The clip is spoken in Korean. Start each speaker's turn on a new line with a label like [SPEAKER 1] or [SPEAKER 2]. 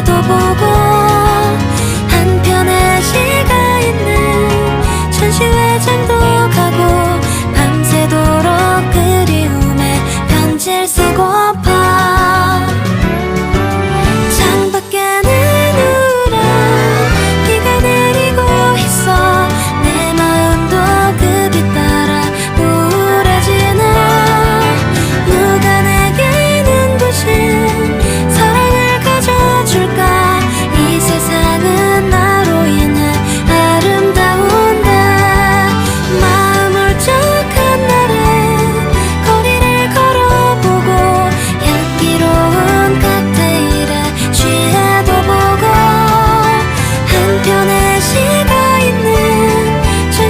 [SPEAKER 1] 도 보고 한편의 시가 있는 전시회장도